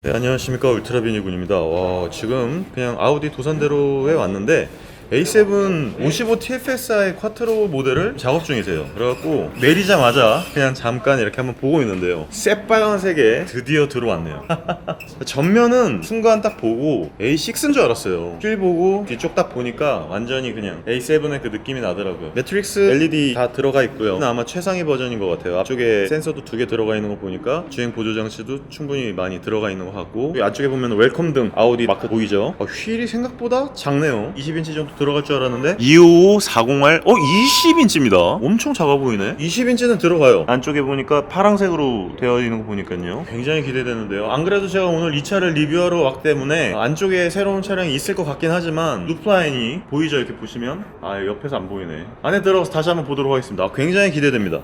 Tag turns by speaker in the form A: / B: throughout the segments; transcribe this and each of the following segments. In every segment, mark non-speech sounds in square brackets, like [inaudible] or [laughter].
A: 네, 안녕하십니까 울트라비니군입니다. 와, 지금 그냥 아우디 도산대로에 왔는데 A7 55 TFSI 쿼트로 모델을 작업 중이세요. 그래갖고 내리자마자 그냥 잠깐 이렇게 한번 보고 있는데요. 새빨간색에 드디어 들어왔네요. [laughs] 전면은 순간 딱 보고 A6인 줄 알았어요. 휠 보고 뒤쪽 딱 보니까 완전히 그냥 A7의 그 느낌이 나더라고요. 매트릭스 LED 다 들어가 있고요. 아마 최상위 버전인 것 같아요. 앞쪽에 센서도 두 개 들어가 있는 거 보니까 주행 보조 장치도 충분히 많이 들어가 있는 것 같고 이 안쪽에 보면 웰컴 등 아우디 마크 보이죠? 어, 휠이 생각보다 작네요. 20인치 정도 들어갈 줄 알았는데 25540R 어 20인치입니다. 엄청 작아 보이네. 20인치는 들어가요. 안쪽에 보니까 파란색으로 되어 있는 거 보니까요. 굉장히 기대되는데요. 안 그래도 제가 오늘 이 차를 리뷰하러 왔기 때문에 안쪽에 새로운 차량이 있을 것 같긴 하지만 루프라인이 보이죠? 이렇게 보시면 아 옆에서 안 보이네. 안에 들어가서 다시 한번 보도록 하겠습니다. 아, 굉장히 기대됩니다.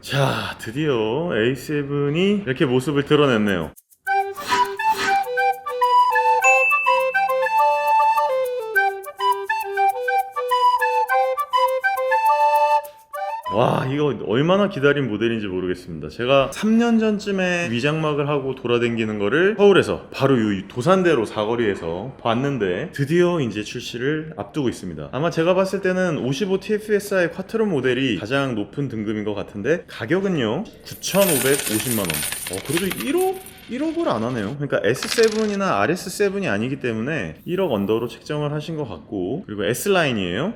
A: 자, 드디어 A7이 이렇게 모습을 드러냈네요. 와 이거 얼마나 기다린 모델인지 모르겠습니다 제가 3년 전쯤에 위장막을 하고 돌아다니는 거를 서울에서 바로 이 도산대로 사거리에서 봤는데 드디어 이제 출시를 앞두고 있습니다 아마 제가 봤을 때는 55 TFSI 쿼트로 모델이 가장 높은 등급인 것 같은데 가격은요 9,550만원 어 그래도 1억 1억을 안 하네요. 그러니까 S7이나 RS7이 아니기 때문에 1억 언더로 책정을 하신 것 같고 그리고 S 라인이에요.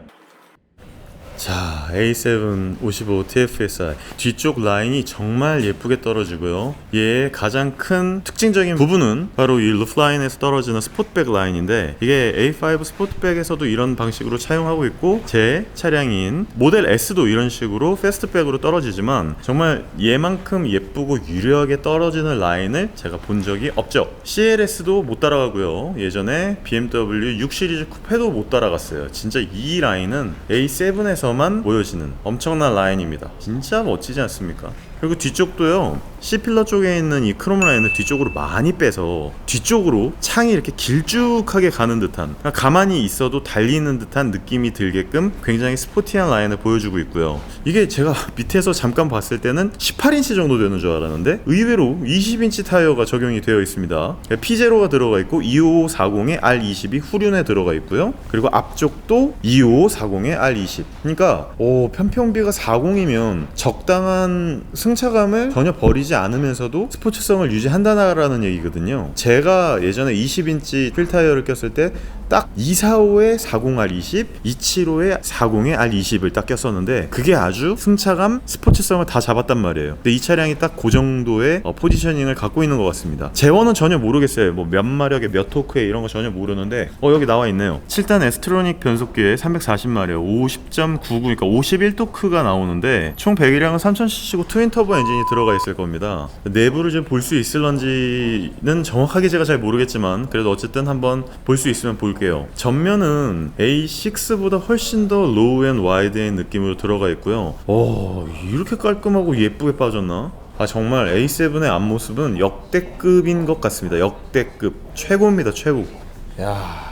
A: 자, A7 55 TFSI 뒤쪽 라인이 정말 예쁘게 떨어지고요. 얘의 가장 큰 특징적인 부분은 바로 이 루프라인에서 떨어지는 스포트백 라인인데 이게 A5 스포트백에서도 이런 방식으로 차용하고 있고 제 차량인 모델 S도 이런 식으로 패스트백으로 떨어지지만 정말 얘만큼 예쁘고 유려하게 떨어지는 라인을 제가 본 적이 없죠. CLS도 못 따라가고요. 예전에 BMW 6 시리즈 쿠페도 못 따라갔어요. 진짜 이 라인은 A7에서 만 보여지는 엄청난 라인입니다. 진짜 멋지지 않습니까? 그리고 뒤쪽도요. C필러 쪽에 있는 이 크롬 라인을 뒤쪽으로 많이 빼서 뒤쪽으로 창이 이렇게 길쭉하게 가는 듯한 그러니까 가만히 있어도 달리는 듯한 느낌이 들게끔 굉장히 스포티한 라인을 보여주고 있고요. 이게 제가 [laughs] 밑에서 잠깐 봤을 때는 18인치 정도 되는 줄 알았는데 의외로 20인치 타이어가 적용이 되어 있습니다. P0가 들어가 있고 25540에 R20이 후륜에 들어가 있고요. 그리고 앞쪽도 25540에 R20. 그러니까 오, 편평비가 40이면 적당한 승 차감을 전혀 버리지 않으면서도 스포츠성을 유지한다라는 얘기거든요. 제가 예전에 20인치 휠 타이어를 꼈을 때 딱 245에 40R20, 275에 40에 R20을 딱 꼈었는데 그게 아주 승차감, 스포츠성을 다 잡았단 말이에요. 근데 이 차량이 딱 그 정도의 어, 포지셔닝을 갖고 있는 것 같습니다. 제원은 전혀 모르겠어요. 뭐 몇 마력에 몇 토크에 이런 거 전혀 모르는데 어 여기 나와 있네요. 7단 에스트로닉 변속기에 340마력, 50.99 그러니까 51토크가 나오는데 총 배기량은 3000cc고 트윈 터보 엔진이 들어가 있을 겁니다. 내부를 좀 볼 수 있을런지는 정확하게 제가 잘 모르겠지만 그래도 어쨌든 한번 볼 수 있으면 볼 게요. 전면은 A6보다 훨씬 더 로우 앤 와이드의 느낌으로 들어가 있고요. 오, 이렇게 깔끔하고 예쁘게 빠졌나? 아 정말 A7의 앞모습은 역대급인 것 같습니다. 역대급 최고입니다. 최고. 야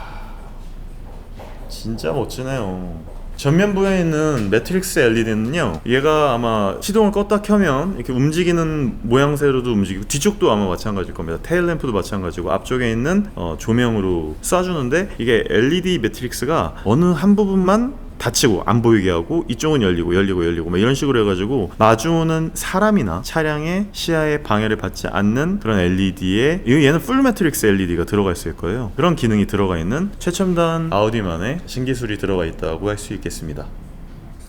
A: 진짜 멋지네요. 전면부에 있는 매트릭스 LED는요, 얘가 아마 시동을 껐다 켜면 이렇게 움직이는 모양새로도 움직이고 뒤쪽도 아마 마찬가지일 겁니다. 테일 램프도 마찬가지고 앞쪽에 있는 어, 조명으로 쏴주는데 이게 LED 매트릭스가 어느 한 부분만 닫히고 안 보이게 하고 이쪽은 열리고 열리고 열리고 막 이런 식으로 해가지고 마주오는 사람이나 차량의 시야에 방해를 받지 않는 그런 LED에 얘는 풀 매트릭스 LED가 들어가 있을 거예요. 그런 기능이 들어가 있는 최첨단 아우디만의 신기술이 들어가 있다고 할 수 있겠습니다.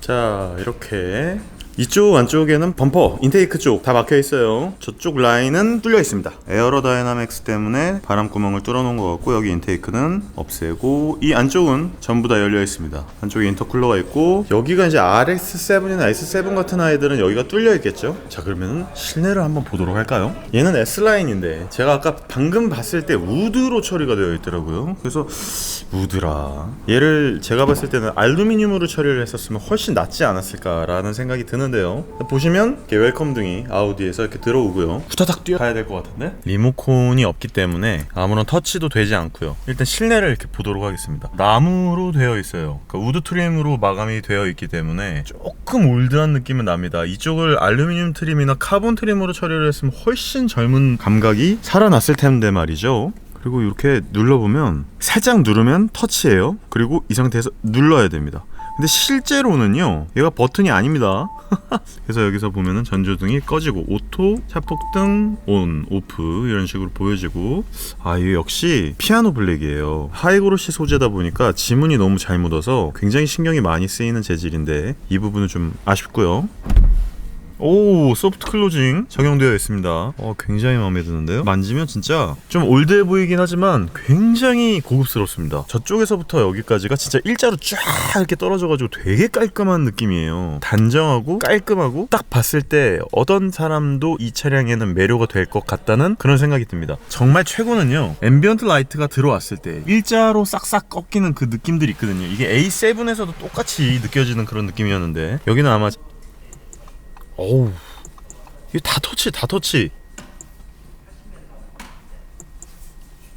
A: 자 이렇게 이쪽 안쪽에는 범퍼, 인테이크 쪽 다 막혀 있어요. 저쪽 라인은 뚫려 있습니다. 에어로다이나믹스 때문에 바람 구멍을 뚫어 놓은 것 같고 여기 인테이크는 없애고 이 안쪽은 전부 다 열려 있습니다. 안쪽에 인터쿨러가 있고 여기가 이제 RX7이나 S7 같은 아이들은 여기가 뚫려 있겠죠. 자 그러면 실내를 한번 보도록 할까요? 얘는 S 라인인데 제가 아까 방금 봤을 때 우드로 처리가 되어 있더라고요. 그래서 우드라 얘를 제가 봤을 때는 알루미늄으로 처리를 했었으면 훨씬 낫지 않았을까라는 생각이 드는. 있는데요. 보시면 이렇게 웰컴 등이 아우디에서 이렇게 들어오고요. 후다닥 뛰어가야 될 것 같은데 리모콘이 없기 때문에 아무런 터치도 되지 않고요. 일단 실내를 이렇게 보도록 하겠습니다. 나무로 되어 있어요. 그러니까 우드 트림으로 마감이 되어 있기 때문에 조금 올드한 느낌은 납니다. 이쪽을 알루미늄 트림이나 카본 트림으로 처리를 했으면 훨씬 젊은 감각이 살아났을 텐데 말이죠. 그리고 이렇게 눌러보면 살짝 누르면 터치예요. 그리고 이 상태에서 눌러야 됩니다. 근데 실제로는요, 얘가 버튼이 아닙니다. [laughs] 그래서 여기서 보면은 전조등이 꺼지고 오토, 차폭등 온, 오프 이런 식으로 보여지고 아, 이게 역시 피아노 블랙이에요. 하이그로시 소재다 보니까 지문이 너무 잘 묻어서 굉장히 신경이 많이 쓰이는 재질인데 이 부분은 좀 아쉽고요. 오 소프트 클로징 적용되어 있습니다. 어 굉장히 마음에 드는데요. 만지면 진짜 좀 올드해 보이긴 하지만 굉장히 고급스럽습니다. 저쪽에서부터 여기까지가 진짜 일자로 쫙 이렇게 떨어져가지고 되게 깔끔한 느낌이에요. 단정하고 깔끔하고 딱 봤을 때 어떤 사람도 이 차량에는 매료가 될 것 같다는 그런 생각이 듭니다. 정말 최고는요. 앰비언트 라이트가 들어왔을 때 일자로 싹싹 꺾이는 그 느낌들이 있거든요. 이게 A7에서도 똑같이 느껴지는 그런 느낌이었는데 여기는 아마 어우. 이게 다 터치 다 터치.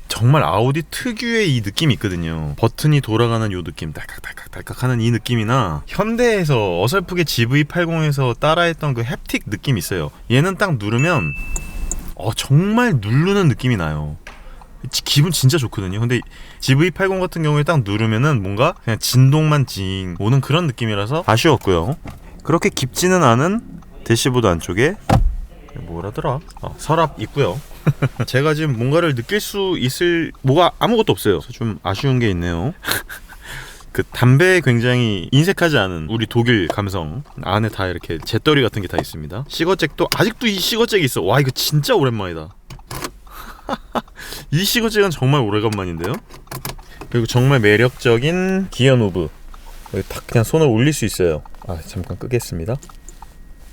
A: 정말 아우디 특유의 이 느낌이 있거든요. 버튼이 돌아가는 요 느낌 딸깍딸깍딸깍 하는 이 느낌이나 현대에서 어설프게 GV80에서 따라했던 그 햅틱 느낌이 있어요. 얘는 딱 누르면 어 정말 누르는 느낌이 나요. 지- 기분 진짜 좋거든요. 근데 GV80 같은 경우에 딱 누르면은 뭔가 그냥 진동만 징 오는 그런 느낌이라서 아쉬웠고요. 그렇게 깊지는 않은 대시보드 안쪽에 뭐라더라? 어, 서랍 있고요. [laughs] 제가 지금 뭔가를 느낄 수 있을 뭐가 아무것도 없어요. 좀 아쉬운 게 있네요. [laughs] 그 담배에 굉장히 인색하지 않은 우리 독일 감성 안에 다 이렇게 재떨이 같은 게 다 있습니다. 시거잭도 아직도 이 시거잭이 있어. 와 이거 진짜 오랜만이다. [laughs] 이 시거잭은 정말 오래간만인데요. 그리고 정말 매력적인 기어 노브 여기 딱 그냥 손을 올릴 수 있어요. 아 잠깐 끄겠습니다.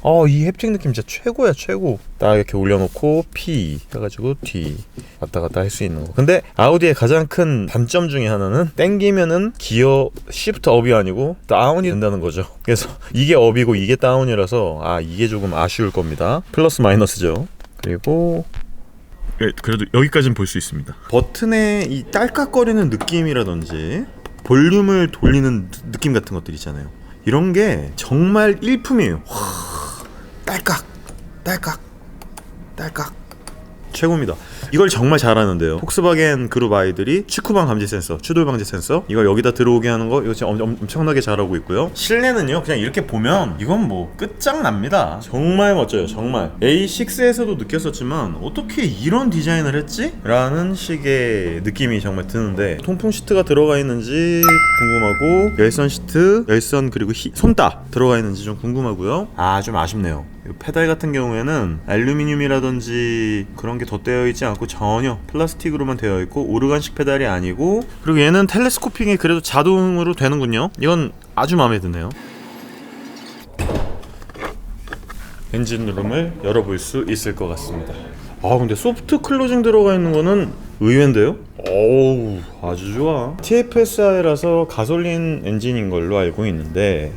A: 어, 이 햅틱 느낌 진짜 최고야, 최고. 딱 이렇게 올려놓고 P 해가지고 D 왔다 갔다 할 수 있는 거. 근데 아우디의 가장 큰 단점 중에 하나는 땡기면은 기어 시프트 업이 아니고 다운이 된다는 거죠. 그래서 이게 업이고 이게 다운이라서 아 이게 조금 아쉬울 겁니다. 플러스 마이너스죠. 그리고 예, 그래도 여기까지는 볼 수 있습니다. 버튼의 이 딸깍거리는 느낌이라든지 볼륨을 돌리는 느- 느낌 같은 것들 있잖아요. 이런 게 정말 일품이에요. 딸깍 딸깍 딸깍 최고입니다. 이걸 정말 잘하는데요. 폭스바겐 그룹 아이들이 취쿠방 감지 센서, 추돌 방지 센서 이거 여기다 들어오게 하는 거 이거 진짜 엄, 엄- 엄청나게 잘하고 있고요. 실내는요 그냥 이렇게 보면 이건 뭐 끝장납니다. 정말 멋져요. 정말 A6에서도 느꼈었지만 어떻게 이런 디자인을 했지? 라는 식의 느낌이 정말 드는데 통풍 시트가 들어가 있는지 궁금하고 열선 시트, 열선 그리고 히- 손따 들어가 있는지 좀 궁금하고요. 아 좀 아쉽네요. 이 페달 같은 경우에는 알루미늄이라든지 그런 게 덧대어 있지 않고 전혀 플라스틱으로만 되어 있고 오르간식 페달이 아니고 그리고 얘는 텔레스코핑이 그래도 자동으로 되는군요. 이건 아주 마음에 드네요. 엔진 룸을 열어볼 수 있을 것 같습니다. 아 근데 소프트 클로징 들어가 있는 거는 의외인데요? 어우 아주 좋아. TFSI라서 가솔린 엔진인 걸로 알고 있는데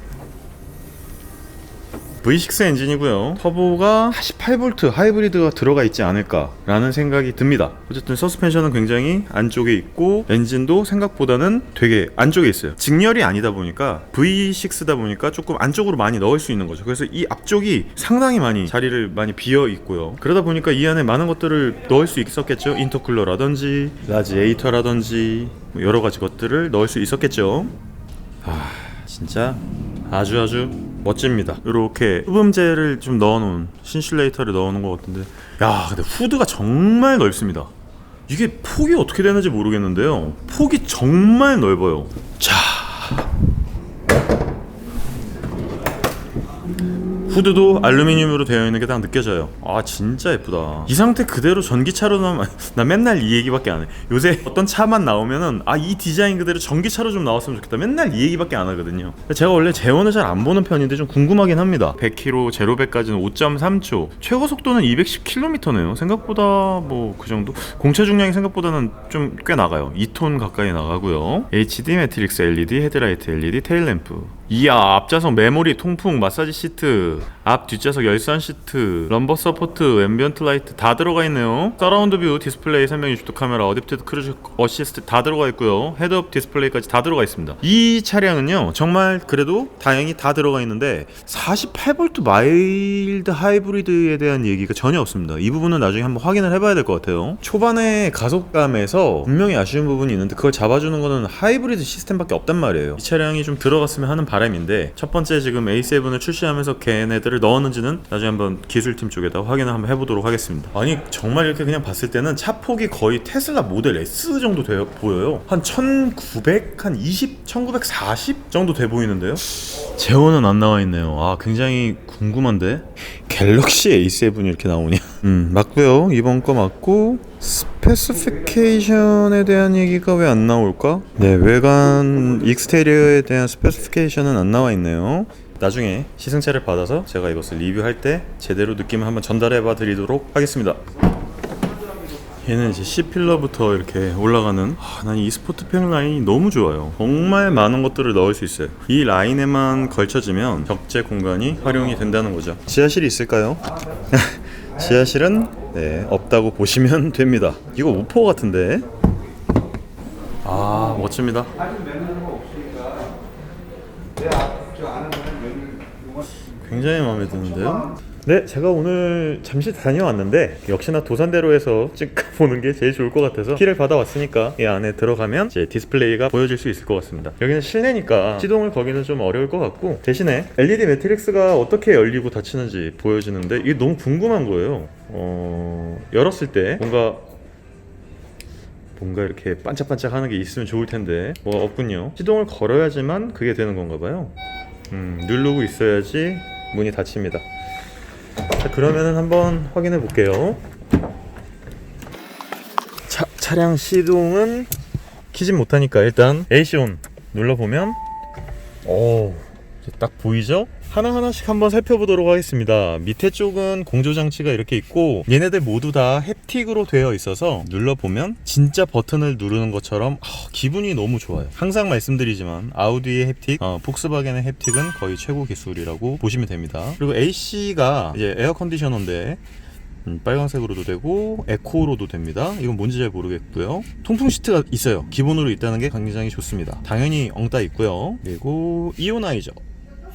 A: V6 엔진이고요. 터보가 48V 하이브리드가 들어가 있지 않을까라는 생각이 듭니다. 어쨌든 서스펜션은 굉장히 안쪽에 있고 엔진도 생각보다는 되게 안쪽에 있어요. 직렬이 아니다 보니까 V6다 보니까 조금 안쪽으로 많이 넣을 수 있는 거죠. 그래서 이 앞쪽이 상당히 많이 자리를 많이 비어 있고요. 그러다 보니까 이 안에 많은 것들을 넣을 수 있었겠죠. 인터쿨러라든지 라지 에이터라든지 뭐 여러 가지 것들을 넣을 수 있었겠죠. 아 진짜 아주 아주 멋집니다. 이렇게 흡음재를 좀 넣어놓은 신슐레이터를 넣어놓은 것 같은데, 야 근데 후드가 정말 넓습니다. 이게 폭이 어떻게 되는지 모르겠는데요. 폭이 정말 넓어요. 자. 후드도 알루미늄으로 되어 있는 게 딱 느껴져요. 아 진짜 예쁘다. 이 상태 그대로 전기차로 나면 [laughs] 나 맨날 이 얘기밖에 안 해. 요새 어떤 차만 나오면은 아 이 디자인 그대로 전기차로 좀 나왔으면 좋겠다. 맨날 이 얘기밖에 안 하거든요. 제가 원래 재원을 잘 안 보는 편인데 좀 궁금하긴 합니다. 100km 제로 100까지는 5.3초. 최고 속도는 210km네요. 생각보다 뭐 그 정도. 공차 중량이 생각보다는 좀 꽤 나가요. 2톤 가까이 나가고요. HD 매트릭스 LED, 헤드라이트 LED, 테일램프. 이야 앞좌석 메모리 통풍 마사지 시트 앞 뒷좌석 열선 시트, 럼버 서포트, 앰비언트 라이트 다 들어가 있네요. 서라운드 뷰 디스플레이 360도 카메라, 어댑티드 크루즈 어시스트 다 들어가 있고요. 헤드업 디스플레이까지 다 들어가 있습니다. 이 차량은요, 정말 그래도 다행히 다 들어가 있는데 48V 마일드 하이브리드에 대한 얘기가 전혀 없습니다. 이 부분은 나중에 한번 확인을 해봐야 될 것 같아요. 초반에 가속감에서 분명히 아쉬운 부분이 있는데 그걸 잡아주는 거는 하이브리드 시스템밖에 없단 말이에요. 이 차량이 좀 들어갔으면 하는 바람인데 첫 번째 지금 A7을 출시하면서 걔네 들을 넣었는지는 나중에 한번 기술팀 쪽에다 확인을 한번 해보도록 하겠습니다. 아니 정말 이렇게 그냥 봤을 때는 차 폭이 거의 테슬라 모델 S 정도 돼 보여요. 한 1900, 한 20, 1940 정도 돼 보이는데요. 제어는 안 나와 있네요. 아 굉장히 궁금한데 갤럭시 A7이 이렇게 나오냐? 음 맞고요. 이번 거 맞고 스페시피케이션에 대한 얘기가 왜 안 나올까? 네 외관 익스테리어에 대한 스페시피케이션은 안 나와 있네요. 나중에 시승차를 받아서 제가 이것을 리뷰할 때 제대로 느낌을 한번 전달해 봐 드리도록 하겠습니다. 얘는 이제 C 필러부터 이렇게 올라가는 아, 난이 스포트 팩 라인이 너무 좋아요. 정말 많은 것들을 넣을 수 있어요. 이 라인에만 걸쳐지면 적재 공간이 활용이 된다는 거죠. 지하실이 있을까요? [laughs] 지하실은 네, 없다고 보시면 [laughs] 됩니다. 이거 우포 같은데. 아 멋집니다. 굉장히 마음에 드는데요. 네, 제가 오늘 잠시 다녀왔는데 역시나 도산대로에서 찍어보는 [laughs] 게 제일 좋을 것 같아서 키를 받아왔으니까 이 안에 들어가면 이제 디스플레이가 보여질 수 있을 것 같습니다. 여기는 실내니까 시동을 거기는 좀 어려울 것 같고 대신에 LED 매트릭스가 어떻게 열리고 닫히는지 보여주는데 이게 너무 궁금한 거예요. 어, 열었을 때 뭔가 뭔가 이렇게 반짝반짝 하는 게 있으면 좋을 텐데 뭐 없군요. 시동을 걸어야지만 그게 되는 건가 봐요. 음, 누르고 있어야지 문이 닫힙니다. 자, 그러면은 한번 확인해 볼게요. 차, 차량 시동은 키진 못하니까 일단 AC 온 눌러보면 오, 딱 보이죠? 하나하나씩 한번 살펴보도록 하겠습니다. 밑에 쪽은 공조 장치가 이렇게 있고 얘네들 모두 다 햅틱으로 되어 있어서 눌러보면 진짜 버튼을 누르는 것처럼 아, 기분이 너무 좋아요. 항상 말씀드리지만 아우디의 햅틱, 어, 폭스바겐의 햅틱은 거의 최고 기술이라고 보시면 됩니다. 그리고 AC가 이제 에어 컨디셔너인데 음, 빨간색으로도 되고 에코로도 됩니다. 이건 뭔지 잘 모르겠고요. 통풍 시트가 있어요. 기본으로 있다는 게 굉장히 좋습니다. 당연히 엉따 있고요. 그리고 이오나이저.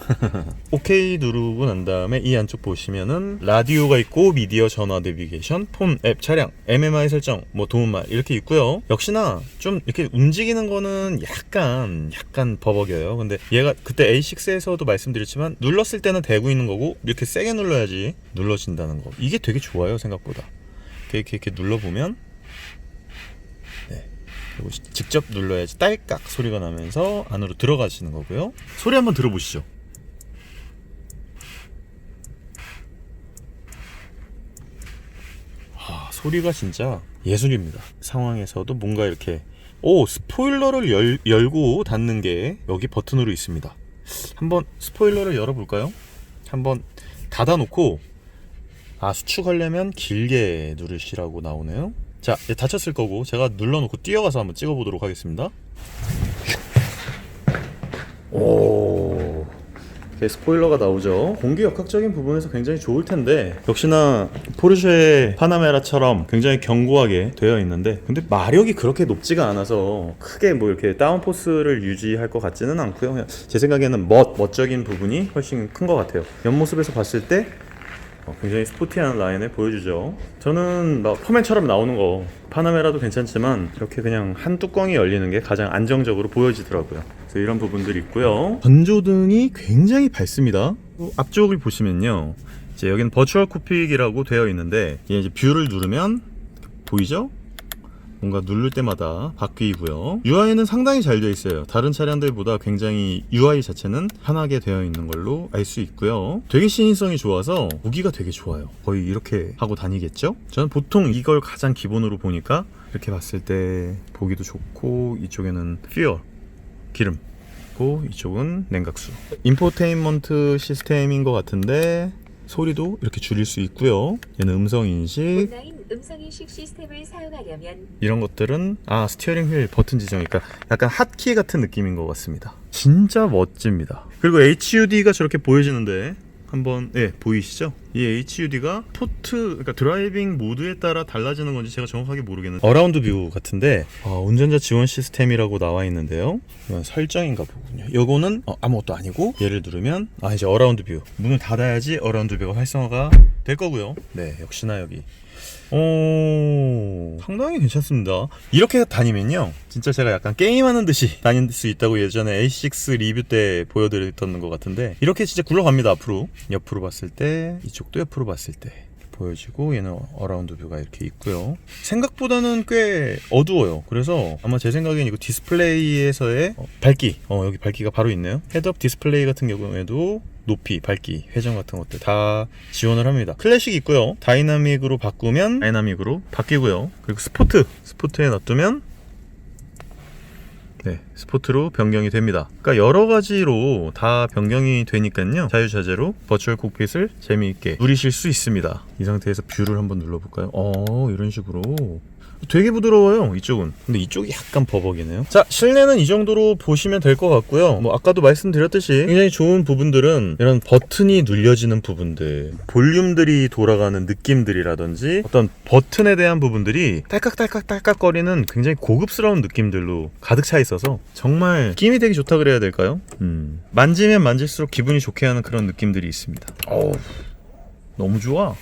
A: [laughs] 오케이 누르고 난 다음에 이 안쪽 보시면은 라디오가 있고 미디어 전화 내비게이션, 폰 앱, 차량, MMI 설정, 뭐 도움말 이렇게 있고요. 역시나 좀 이렇게 움직이는 거는 약간 약간 버벅여요. 근데 얘가 그때 A6에서도 말씀드렸지만 눌렀을 때는 대고 있는 거고 이렇게 세게 눌러야지 눌러진다는 거. 이게 되게 좋아요 생각보다. 이렇게 이렇게, 눌러보면 네. 직접 눌러야지 딸깍 소리가 나면서 안으로 들어가시는 거고요. 소리 한번 들어보시죠. 아, 소리가 진짜 예술입니다. 상황에서도 뭔가 이렇게 오 스포일러를 열, 열고 닫는 게 여기 버튼으로 있습니다. 한번 스포일러를 열어볼까요? 한번 닫아놓고 아 수축하려면 길게 누르시라고 나오네요. 자 닫혔을 거고 제가 눌러놓고 뛰어가서 한번 찍어보도록 하겠습니다. 오. 스포일러가 나오죠. 공기 역학적인 부분에서 굉장히 좋을 텐데 역시나 포르쉐 파나메라처럼 굉장히 견고하게 되어 있는데 근데 마력이 그렇게 높지가 않아서 크게 뭐 이렇게 다운포스를 유지할 것 같지는 않고요. 제 생각에는 멋 멋적인 부분이 훨씬 큰 것 같아요. 옆모습에서 봤을 때 어, 굉장히 스포티한 라인을 보여주죠. 저는 막 퍼맨처럼 나오는 거 파나메라도 괜찮지만 이렇게 그냥 한 뚜껑이 열리는 게 가장 안정적으로 보여지더라고요. 그래서 이런 부분들이 있고요. 전조등이 굉장히 밝습니다. 어, 앞쪽을 보시면요. 이제 여기는 버추얼 쿠픽이라고 되어 있는데 이제 뷰를 누르면 보이죠? 뭔가 누를 때마다 바뀌고요. UI는 상당히 잘 되어 있어요. 다른 차량들보다 굉장히 UI 자체는 편하게 되어 있는 걸로 알 수 있고요. 되게 신인성이 좋아서 보기가 되게 좋아요. 거의 이렇게 하고 다니겠죠? 저는 보통 이걸 가장 기본으로 보니까 이렇게 봤을 때 보기도 좋고 이쪽에는 퓨어 기름 고 이쪽은 냉각수 인포테인먼트 시스템인 것 같은데 소리도 이렇게 줄일 수 있고요 얘는 음성 인식
B: 음성인식 시스템을 사용하려면
A: 이런 것들은 아 스티어링 휠 버튼 지정 그러니까 약간 핫키 같은 느낌인 것 같습니다 진짜 멋집니다 그리고 HUD가 저렇게 보여지는데 한번 예 보이시죠? 이 HUD가 포트 그러니까 드라이빙 모드에 따라 달라지는 건지 제가 정확하게 모르겠는데 어라운드 뷰 같은데 어, 운전자 지원 시스템이라고 나와 있는데요. 이건 설정인가 보군요. 요거는 어, 아무것도 아니고 얘를 누르면 아 이제 어라운드 뷰 문을 닫아야지 어라운드 뷰가 활성화가 될 거고요. 네 역시나 여기 오, 상당히 괜찮습니다. 이렇게 다니면요. 진짜 제가 약간 게임하는 듯이 다닐 수 있다고 예전에 A6 리뷰 때 보여드렸던 것 같은데, 이렇게 진짜 굴러갑니다, 앞으로. 옆으로 봤을 때, 이쪽도 옆으로 봤을 때. 보여지고 얘는 어라운드 뷰가 이렇게 있고요. 생각보다는 꽤 어두워요. 그래서 아마 제 생각엔 이거 디스플레이에서의 어, 밝기, 어 여기 밝기가 바로 있네요. 헤드업 디스플레이 같은 경우에도 높이, 밝기, 회전 같은 것들 다 지원을 합니다. 클래식 있고요. 다이나믹으로 바꾸면 다이나믹으로 바뀌고요. 그리고 스포트, 스포트에 놔두면 네, 스포트로 변경이 됩니다. 그러니까 여러 가지로 다 변경이 되니까요. 자유자재로 버추얼 콕핏을 재미있게 누리실 수 있습니다. 이 상태에서 뷰를 한번 눌러볼까요? 어, 이런 식으로. 되게 부드러워요 이쪽은 근데 이쪽이 약간 버벅이네요 자 실내는 이 정도로 보시면 될 것 같고요 뭐 아까도 말씀드렸듯이 굉장히 좋은 부분들은 이런 버튼이 눌려지는 부분들 볼륨들이 돌아가는 느낌들이라든지 어떤 버튼에 대한 부분들이 딸깍딸깍딸깍 거리는 굉장히 고급스러운 느낌들로 가득 차 있어서 정말 느낌이 되게 좋다 그래야 될까요? 음. 만지면 만질수록 기분이 좋게 하는 그런 느낌들이 있습니다 어우 너무 좋아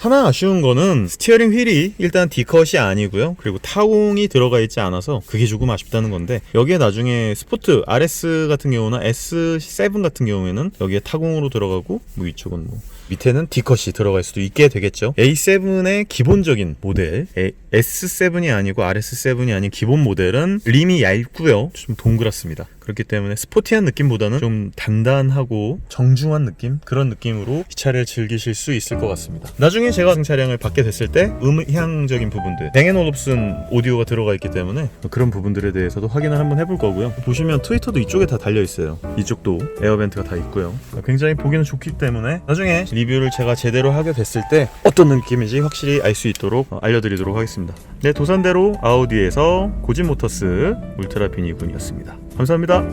A: 하나 아쉬운 거는 스티어링 휠이 일단 D컷이 아니고요. 그리고 타공이 들어가 있지 않아서 그게 조금 아쉽다는 건데 여기에 나중에 스포트 RS 같은 경우나 S7 같은 경우에는 여기에 타공으로 들어가고 뭐 이쪽은 뭐 밑에는 D컷이 들어갈 수도 있게 되겠죠. A7의 기본적인 모델 A- S7이 아니고 RS7이 아닌 기본 모델은 림이 얇고요. 좀 동그랗습니다. 그렇기 때문에 스포티한 느낌보다는 좀 단단하고 정중한 느낌 그런 느낌으로 이 차를 즐기실 수 있을 것 같습니다. 나중에 제가 그 차량을 받게 됐을 때 음향적인 부분들 뱅앤올옵슨 오디오가 들어가 있기 때문에 그런 부분들에 대해서도 확인을 한번 해볼 거고요. 보시면 트위터도 이쪽에 다 달려 있어요. 이쪽도 에어벤트가 다 있고요. 굉장히 보기는 좋기 때문에 나중에 리뷰를 제가 제대로 하게 됐을 때 어떤 느낌인지 확실히 알 수 있도록 어, 알려드리도록 하겠 습니다. 네 도산대로 아우디에서 고진 모터스 울트라 비니군이었습니다. 감사합니다.